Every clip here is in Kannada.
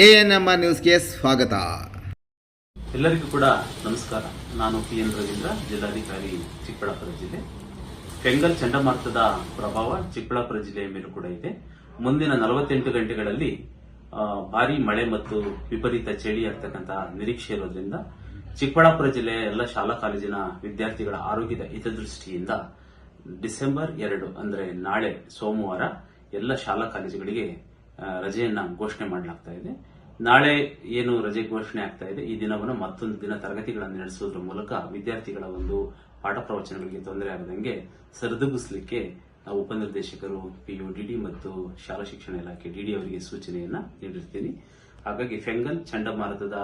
ಎ ಎನ್ ಎಂ ನ್ಯೂಸ್ಗೆ ಸ್ವಾಗತ. ಎಲ್ಲರಿಗೂ ಕೂಡ ನಮಸ್ಕಾರ. ನಾನು ಪಿ ಎನ್ ರವೀಂದ್ರ, ಜಿಲ್ಲಾಧಿಕಾರಿ ಚಿಕ್ಕಬಳ್ಳಾಪುರ ಜಿಲ್ಲೆ. ಬೆಂಗಲ್ ಚಂಡಮಾರುತದ ಪ್ರಭಾವ ಚಿಕ್ಕಬಳ್ಳಾಪುರ ಜಿಲ್ಲೆಯ ಮೇಲೂ ಕೂಡ ಇದೆ. ಮುಂದಿನ ನಲವತ್ತೆಂಟು ಗಂಟೆಗಳಲ್ಲಿ ಭಾರಿ ಮಳೆ ಮತ್ತು ವಿಪರೀತ ಚಳಿ ಆಗ್ತಕ್ಕಂತಹ ನಿರೀಕ್ಷೆ ಇರೋದ್ರಿಂದ ಚಿಕ್ಕಬಳ್ಳಾಪುರ ಜಿಲ್ಲೆಯ ಎಲ್ಲ ಶಾಲಾ ಕಾಲೇಜಿನ ವಿದ್ಯಾರ್ಥಿಗಳ ಆರೋಗ್ಯದ ಹಿತದೃಷ್ಟಿಯಿಂದ ಡಿಸೆಂಬರ್ ಎರಡು, ಅಂದರೆ ನಾಳೆ ಸೋಮವಾರ ಎಲ್ಲ ಶಾಲಾ ಕಾಲೇಜುಗಳಿಗೆ ರಜೆಯನ್ನ ಘೋಷಣೆ ಮಾಡಲಾಗ್ತಾ ಇದೆ. ನಾಳೆ ಏನು ರಜೆ ಘೋಷಣೆ ಆಗ್ತಾ ಇದೆ, ಈ ದಿನವನ್ನು ಮತ್ತೊಂದು ದಿನ ತರಗತಿಗಳನ್ನು ನಡೆಸುವುದರ ಮೂಲಕ ವಿದ್ಯಾರ್ಥಿಗಳ ಒಂದು ಪಾಠ ಪ್ರವಚನಗಳಿಗೆ ತೊಂದರೆ ಆಗದಂಗೆ ಸರಿದೂಗಿಸಲಿಕ್ಕೆ ನಾವು ಉಪನಿರ್ದೇಶಕರು ಪಿಯುಡಿಡಿ ಮತ್ತು ಶಾಲಾ ಶಿಕ್ಷಣ ಇಲಾಖೆ ಡಿಡಿ ಅವರಿಗೆ ಸೂಚನೆಯನ್ನ ನೀಡಿರ್ತೀನಿ. ಹಾಗಾಗಿ ಫೆಂಗಲ್ ಚಂಡಮಾರುತದ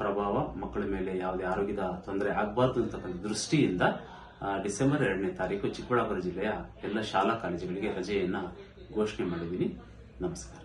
ಪ್ರಭಾವ ಮಕ್ಕಳ ಮೇಲೆ ಯಾವುದೇ ಆರೋಗ್ಯದ ತೊಂದರೆ ಆಗಬಾರದು ಅಂತಕ್ಕಂಥ ದೃಷ್ಟಿಯಿಂದ ಡಿಸೆಂಬರ್ ಎರಡನೇ ತಾರೀಕು ಚಿಕ್ಕಬಳ್ಳಾಪುರ ಜಿಲ್ಲೆಯ ಎಲ್ಲ ಶಾಲಾ ಕಾಲೇಜುಗಳಿಗೆ ರಜೆಯನ್ನ ಘೋಷಣೆ ಮಾಡಿದ್ದೀನಿ. ನಮಸ್ಕಾರ